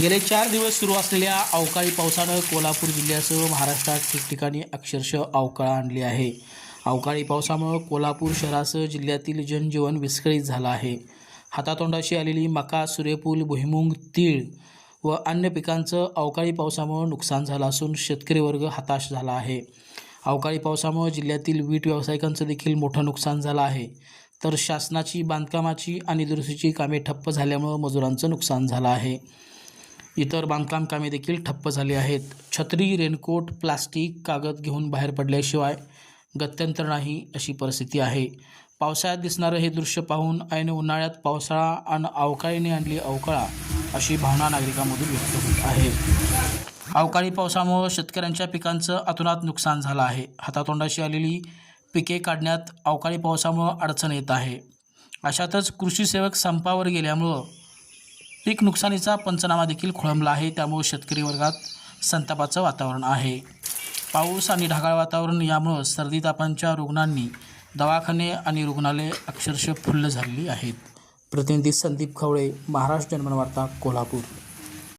गेले चार दिवस सुरू असलेल्या अवकाळी पावसानं कोल्हापूर जिल्ह्यासह महाराष्ट्रात ठिकठिकाणी अक्षरशः अवकाळ आणली आहे. अवकाळी पावसामुळं कोल्हापूर शहरासह जिल्ह्यातील जनजीवन विस्कळीत झालं आहे. हातातोंडाशी आलेली मका सूर्यफूल भुईमुंग तीळ व अन्य पिकांचं अवकाळी पावसामुळं नुकसान झालं असून शेतकरी वर्ग हताश झाला आहे. अवकाळी पावसामुळे जिल्ह्यातील वीट व्यावसायिकांचं देखील मोठं नुकसान झालं आहे. तर शासनाची बांधकामाची आणि दुरुस्तीची कामे ठप्प झाल्यामुळं मजुरांचं नुकसान झालं आहे. इतर बांधकाम कामे देखील ठप्प झाली आहेत. छत्री रेनकोट प्लास्टिक कागद घेऊन बाहेर पडल्याशिवाय गत्यंतर नाही अशी परिस्थिती आहे. पावसाळ्यात दिसणारं हे दृश्य पाहून ऐन उन्हाळ्यात पावसाळा आणि अवकाळीने आणली अवकाळा अशी भावना नागरिकांमधून व्यक्त होत आहे. अवकाळी पावसामुळं शेतकऱ्यांच्या पिकांचं अतोनात नुकसान झालं आहे. हातातोंडाशी आलेली पिके काढण्यात अवकाळी पावसामुळं अडचण येत आहे. अशातच कृषी सेवक संपावर गेल्यामुळं पीक नुकसानीचा पंचनामा देखील खोळंबला आहे. त्यामुळे शेतकरी वर्गात संतापाचं वातावरण आहे. पाऊस आणि ढगाळ वातावरण यामुळं सर्दी तापांच्या रुग्णांनी दवाखाने आणि रुग्णालये अक्षरशः फुल्ल झालेली आहेत. प्रतिनिधी संदीप खवळे महाराष्ट्र जनमनवार्ता कोल्हापूर.